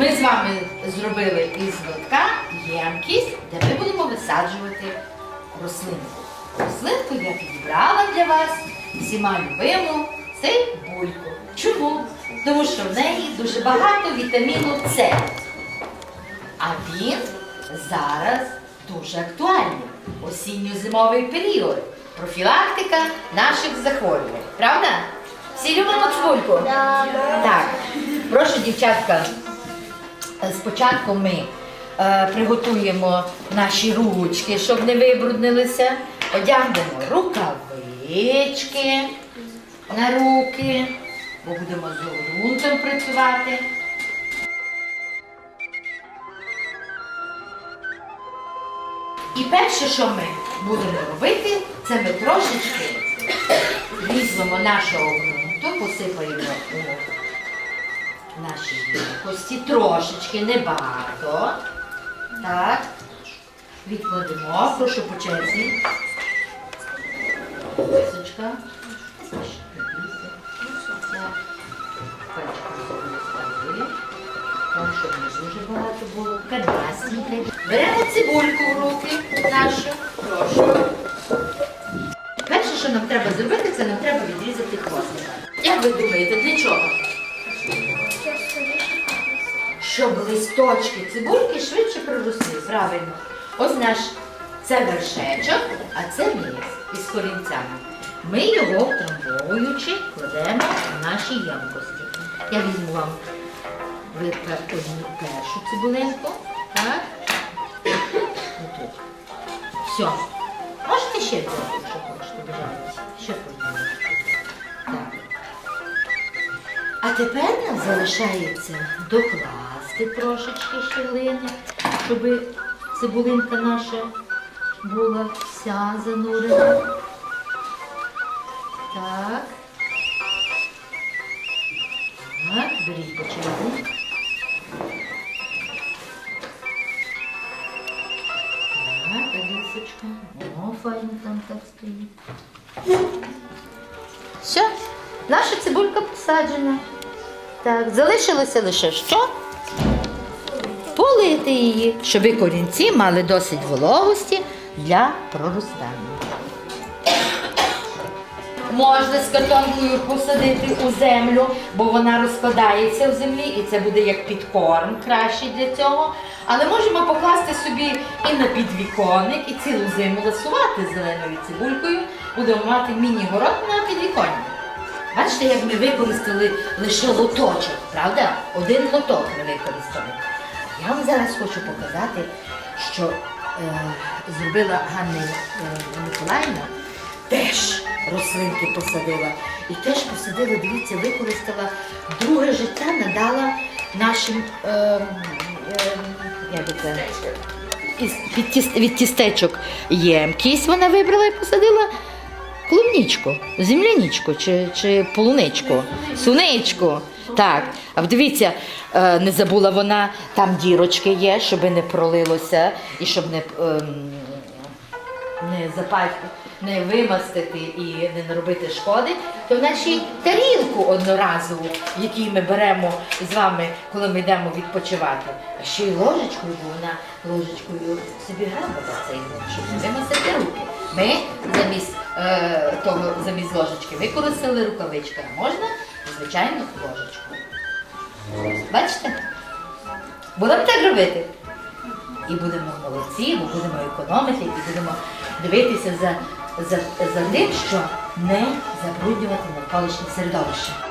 ми з вами зробили із лотка ємкість, де ми будемо висаджувати рослинку. Рослинку я підібрала для вас всіма любиму цибульку. Чому? Тому що в неї дуже багато вітаміну С. А він зараз дуже актуальний. Осінньо-зимовий період. Профілактика наших захворювань. Правда? Всі любимо цибульку? Так. Прошу, дівчатка, спочатку ми е, приготуємо наші ручки, щоб не вибруднилися. Одягнемо рукавички на руки, бо будемо з ґрунтом працювати. І перше, що ми будемо робити, це ми трошечки візьмемо нашого ґрунту, посипаємо у наші ємкості, трошечки, небагато. Так. Відкладемо, прошу по черзі. Зробили. Так, щоб не дуже багато було. Канасіньке. Беремо цибульку в руки нашу. Прошу. Перше, що нам треба зробити, це нам треба відрізати хвостика. Як ви думаєте, для чого? Щоб листочки цибульки швидше проросли. Правильно. Ось наш це вершечок, а це низ із корінцями. Ми його втрамбовуючи кладемо в наші ємкості. Я візьму вам одну першу цибулинку. Так. Отут. Все. Можете ще взяти, якщо хочете, бажаєте. Ще подивіться. А тепер нам залишається докласти трошечки щілини, щоб цибулинка наша була вся занурена. Так. Так, беріть по черзі. Так, Алісочка. О, файно там так стоїть. Все, наша цибулька посаджена. Так, залишилося лише що? Полити її, щоб корінці мали досить вологості для проростання. Можна з картонкою посадити у землю, бо вона розкладається в землі і це буде як підкорм краще для цього. Але можемо покласти собі і на підвіконник, і цілу зиму ласувати зеленою цибулькою. Будемо мати міні-город на підвіконні. Бачите, як ми використали лише лоточок, правда? Один лоток ми використали. Я вам зараз хочу показати, що е, зробила Ганна е, Миколаївна, теж рослинки посадила. І теж посадила, дивіться, використала друге життя, надала нашим е, е, як це, із, від, тіс- від тістечок ємкість вона вибрала і посадила клубнічку, землянічку чи, чи полуничку, суничку. Так, а дивіться, е, не забула вона, там дірочки є, щоб не пролилося і щоб не, ем, не запальти, не вимастити і не наробити шкоди, то в нашій тарілку одноразову, в якій ми беремо з вами, коли ми йдемо відпочивати, а ще й ложечкою, бо вона ложечкою собі грабила цей щоб не вимастити руки. Ми замість е, замість ложечки використали рукавички, а можна, звичайну ложечку. Бачите? Будемо так робити. І будемо молодці, бо будемо економити, і будемо дивитися за, за тим, що не забруднювати навколишнє середовище.